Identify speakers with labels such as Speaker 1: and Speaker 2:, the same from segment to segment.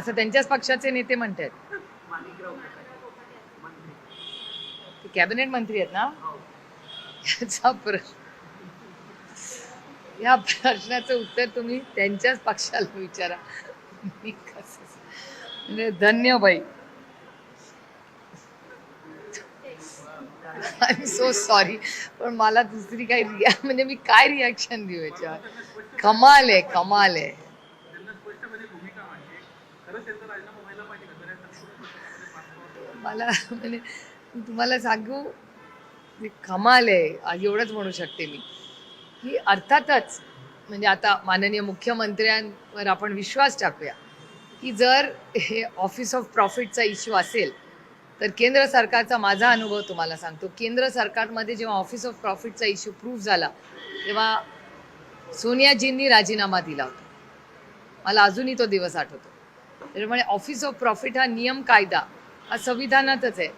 Speaker 1: असं त्यांच्याच पक्षाचे नेते म्हणतात. ते कॅबिनेट मंत्री आहेत ना? याचा प्रश्न या प्रश्नाचं उत्तर तुम्ही त्यांच्याच पक्षाला विचारा. मी कसं म्हणजे धन्य बाई. आय एम सो सॉरी पण मला दुसरी काही रिया म्हणजे मी काय रिॲक्शन देऊ याच्यावर? कमाल आहे कमाल आहे. मला म्हणजे तुम्हाला सांगू कमाल आहे एवढंच म्हणू शकते मी. की अर्थातच म्हणजे आता माननीय मुख्यमंत्र्यांवर आपण विश्वास टाकूया की जर हे ऑफिस ऑफ प्रॉफिटचा इश्यू असेल तर केंद्र सरकारचा माझा अनुभव तुम्हाला सांगतो. केंद्र सरकारमध्ये जेव्हा ऑफिस ऑफ प्रॉफिटचा इश्यू प्रूव्ह झाला तेव्हा सोनियाजींनी राजीनामा दिला होता. मला अजूनही तो दिवस आठवतो. त्याच्यामुळे ऑफिस ऑफ प्रॉफिट हा नियम कायदा हा संविधानातच आहे.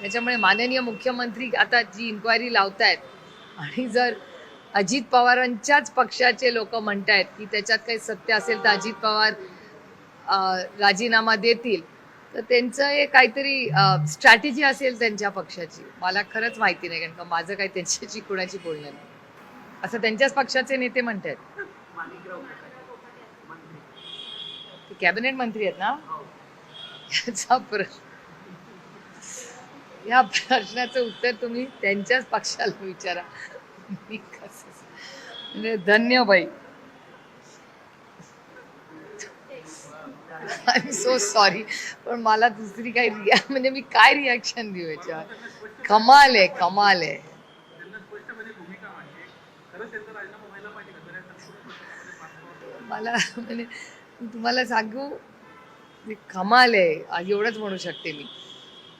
Speaker 1: त्याच्यामुळे माननीय मुख्यमंत्री आता जी इन्क्वायरी लावतायत आणि जर अजित पवारांच्याच पक्षाचे लोक म्हणतायत की त्याच्यात काही सत्य असेल तर अजित पवार राजीनामा देतील तर त्यांचं हे काहीतरी स्ट्रॅटेजी असेल त्यांच्या पक्षाची. मला खरंच माहिती नाही कारण का माझं काही त्यांच्याशी कुणाची बोलणं नाही. असं त्यांच्याच पक्षाचे नेते
Speaker 2: म्हणत आहेत
Speaker 1: ते कॅबिनेट मंत्री आहेत ना? याचा प्रश्न या प्रश्नाचं उत्तर तुम्ही त्यांच्याच पक्षाला विचारा. मी कसं म्हणजे धन्य बाई. आय एम सो सॉरी पण मला दुसरी काही रिया म्हणजे मी काय रिॲक्शन देऊ याच्यावर? कमाल आहे कमाल आहे. मला म्हणजे तुम्हाला सांगू मी कमाल आहे आज एवढंच म्हणू शकते मी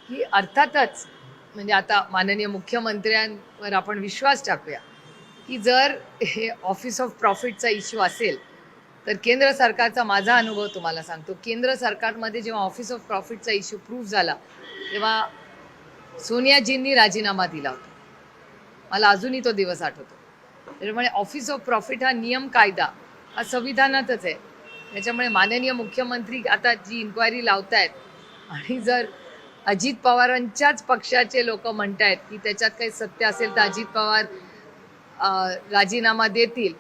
Speaker 1: की अर्थातच म्हणजे आता माननीय मुख्यमंत्र्यांवर आपण विश्वास टाकूया की जर हे ऑफिस ऑफ प्रॉफिटचा इश्यू असेल तर केंद्र सरकारचा माझा अनुभव तुम्हाला सांगतो. केंद्र सरकारमध्ये जेव्हा ऑफिस ऑफ प्रॉफिटचा इश्यू प्रूव्ह झाला तेव्हा सोनियाजींनी राजीनामा दिला होता. मला अजूनही तो दिवस आठवतो. त्याच्यामुळे ऑफिस ऑफ प्रॉफिट हा नियम कायदा हा संविधानातच आहे. त्याच्यामुळे माननीय मुख्यमंत्री आता जी इन्क्वायरी लावतायत आणि जर अजित पवारांच्याच पक्षाचे लोक म्हणतायत की त्याच्यात काही सत्य असेल तर अजित पवार राजीनामा देतील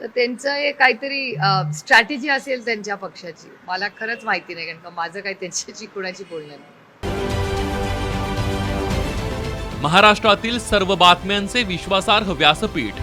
Speaker 1: तर त्यांचं हे काहीतरी स्ट्रॅटेजी असेल त्यांच्या पक्षाची. मला खरंच माहिती नाही कारण का माझं काही त्यांच्याशी कुणाची बोलणं नाही.
Speaker 3: महाराष्ट्रातील सर्व बातम्यांचे विश्वासार्ह व्यासपीठ.